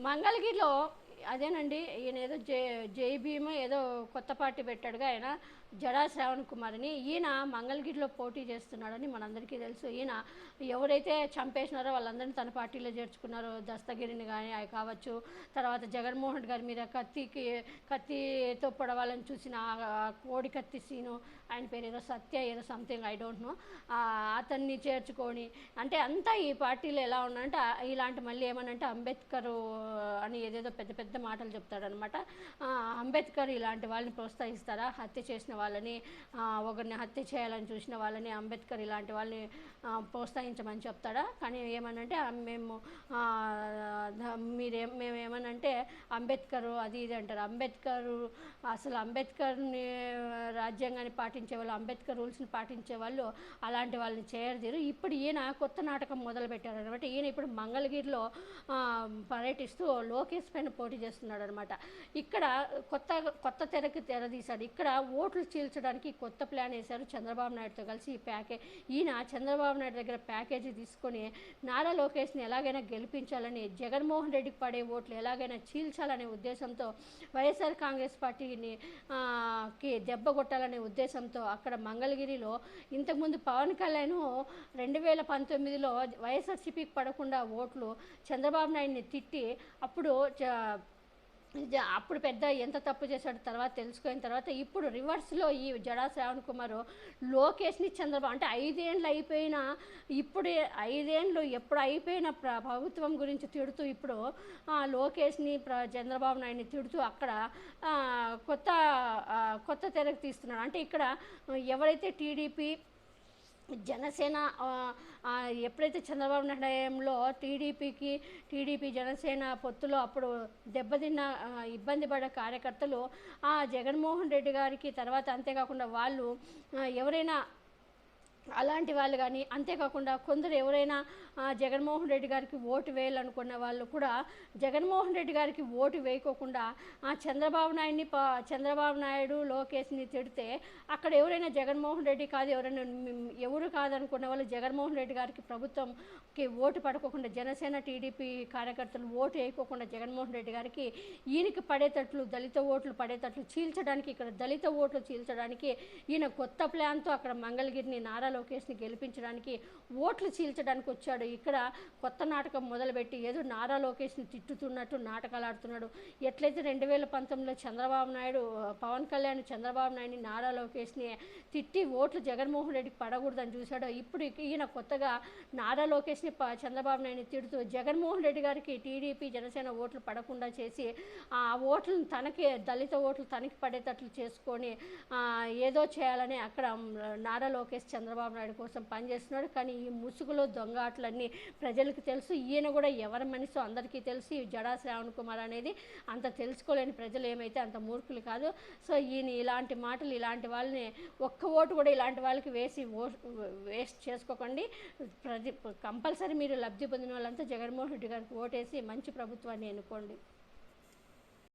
మంగళగిరిలో అదేనండి ఈయన ఏదో జే జైభీమ ఏదో కొత్త పార్టీ పెట్టాడుగా ఆయన జడా శ్రావణ్ కుమార్ అని ఈయన మంగళగిరిలో పోటీ చేస్తున్నాడని మనందరికీ తెలుసు. ఈయన ఎవరైతే చంపేసినారో వాళ్ళందరినీ తన పార్టీలో చేర్చుకున్నారో దస్తగిరిని కానీ అవి కావచ్చు తర్వాత జగన్మోహన్ రెడ్డి గారి మీద కత్తికి కత్తితో పొడవాలని చూసిన కోడి కత్తి సీను ఆయన పేరు ఏదో సత్య ఏదో సంథింగ్ ఐ డోంట్ నో. అతన్ని చేర్చుకొని అంటే అంతా ఈ పార్టీలో ఎలా ఉన్నాయంటే ఇలాంటి మళ్ళీ ఏమనంటే అంబేద్కర్ అని ఏదేదో పెద్ద పెద్ద పెద్ద మాటలు చెప్తాడనమాట. అంబేద్కర్ ఇలాంటి వాళ్ళని ప్రోత్సహిస్తారా? హత్య చేసిన వాళ్ళని ఒకరిని హత్య చేయాలని చూసిన వాళ్ళని అంబేద్కర్ ఇలాంటి వాళ్ళని ప్రోత్సహించమని చెప్తాడా? కానీ ఏమనంటే మేము మీరే మీరేం మేము ఏమనంటే అంబేద్కర్ అది ఇది అంటారు. అంబేద్కర్ అసలు అంబేద్కర్ని రాజ్యాంగాన్ని పాటించే వాళ్ళు అంబేద్కర్ రూల్స్ని పాటించే వాళ్ళు అలాంటి వాళ్ళని చేయరుదీరు. ఇప్పుడు ఈయన కొత్త నాటకం మొదలు పెట్టారు అనమాట ఈయన ఇప్పుడు మంగళగిరిలో పర్యటిస్తూ లోకేష్ పైన పోటీ చేస్తున్నాడు అనమాట ఇక్కడ కొత్త కొత్త తెరకి తెర తీశాడు. ఇక్కడ ఓట్లు చీల్చడానికి కొత్త ప్లాన్ వేశారు చంద్రబాబు నాయుడుతో కలిసి ఈ ప్యాకే ఈయన చంద్రబాబు నాయుడు దగ్గర ప్యాకేజీ తీసుకొని నారా లోకేష్ని ఎలాగైనా గెలిపించాలని జగన్మోహన్ రెడ్డికి పడే ఓట్లు ఎలాగైనా చీల్చాలనే ఉద్దేశంతో వైఎస్ఆర్ కాంగ్రెస్ పార్టీని కి దెబ్బ కొట్టాలనే ఉద్దేశంతో అక్కడ మంగళగిరిలో ఇంతకుముందు పవన్ కళ్యాణ్ రెండు వేల పంతొమ్మిదిలో వైఎస్ఆర్సీపీకి పడకుండా ఓట్లు చంద్రబాబు నాయుడిని తిట్టి అప్పుడు చ- అప్పుడు పెద్ద ఎంత తప్పు చేశాడు తర్వాత తెలుసుకున్న తర్వాత ఇప్పుడు రివర్స్లో ఈ జడా శ్రావణ్ కుమార్ లోకేష్ని చంద్రబాబు అంటే ఐదేండ్లు అయిపోయిన ఇప్పుడు ఐదేండ్లు ఎప్పుడు అయిపోయిన ప్ర ప్రభుత్వం గురించి తిడుతూ ఇప్పుడు లోకేష్ని ప్ర చంద్రబాబు నాయుడిని తిడుతూ అక్కడ కొత్త కొత్త తెరకు తీస్తున్నాడు. అంటే ఇక్కడ ఎవరైతే టీడీపీ జనసేన ఎప్పుడైతే చంద్రబాబు నాయుడు హయాంలో టీడీపీకి టీడీపీ జనసేన పొత్తులో అప్పుడు దెబ్బతిన్న ఇబ్బంది పడే కార్యకర్తలు ఆ జగన్మోహన్ రెడ్డి గారికి తర్వాత అంతేకాకుండా వాళ్ళు ఎవరైనా అలాంటి వాళ్ళు కానీ అంతేకాకుండా కొందరు ఎవరైనా జగన్మోహన్ రెడ్డి గారికి ఓటు వేయాలనుకున్న వాళ్ళు కూడా జగన్మోహన్ రెడ్డి గారికి ఓటు వేయకోకుండా ఆ చంద్రబాబు నాయుడిని ప చంద్రబాబు నాయుడు లోకేష్ని తిడితే అక్కడ ఎవరైనా జగన్మోహన్ రెడ్డి కాదు ఎవరైనా ఎవరు కాదనుకున్న వాళ్ళు జగన్మోహన్ రెడ్డి గారికి ప్రభుత్వంకి ఓటు పడుకోకుండా జనసేన టీడీపీ కార్యకర్తలు ఓటు వేయకోకుండా జగన్మోహన్ రెడ్డి గారికి ఈయనకి పడేటట్లు దళిత ఓట్లు పడేటట్లు చీల్చడానికి ఇక్కడ దళిత ఓట్లు చీల్చడానికి ఈయన కొత్త ప్లాన్తో అక్కడ మంగళగిరిని నారా లోకేష్ని గెలిపించడానికి ఓట్లు చీల్చడానికి వచ్చాడు. ఇక్కడ కొత్త నాటకం మొదలుపెట్టి ఏదో నారా లోకేష్ని తిట్టుతున్నట్టు నాటకాలు ఆడుతున్నాడు ఎట్లయితే రెండు వేల పంతొమ్మిదిలో చంద్రబాబు నాయుడు పవన్ కళ్యాణ్ చంద్రబాబు నాయుడిని నారా లోకేష్ని తిట్టి ఓట్లు జగన్మోహన్ రెడ్డికి పడకూడదని చూశాడో. ఇప్పుడు ఈయన కొత్తగా నారా లోకేష్ని ప- చంద్రబాబు నాయుడిని తిడుతూ జగన్మోహన్ రెడ్డి గారికి టీడీపీ జనసేన ఓట్లు పడకుండా చేసి ఆ ఓట్లను తనకి దళిత ఓట్లు తనకి పడేటట్లు చేసుకొని ఏదో చేయాలని అక్కడ నారా లోకేష్ చంద్రబాబు నాయుడు కోసం పనిచేస్తున్నాడు. కానీ ఈ ముసుగులో దొంగ ఆటలన్నీ ప్రజలకు తెలుసు. ఈయన కూడా ఎవరి మనిషో అందరికీ తెలుసు. ఈ జడా శ్రావణ్ కుమార్ అనేది అంత తెలుసుకోలేని ప్రజలు ఏమైతే అంత మూర్ఖులు కాదు. సో ఈయన ఇలాంటి మాటలు ఇలాంటి వాళ్ళని ఒక్క ఓటు కూడా ఇలాంటి వాళ్ళకి వేసి ఓ వేస్ట్ చేసుకోకండి. ప్రతి కంపల్సరీ మీరు లబ్ధి పొందిన వాళ్ళంతా జగన్మోహన్ రెడ్డి గారికి ఓటేసి మంచి ప్రభుత్వాన్ని ఎన్నుకోండి.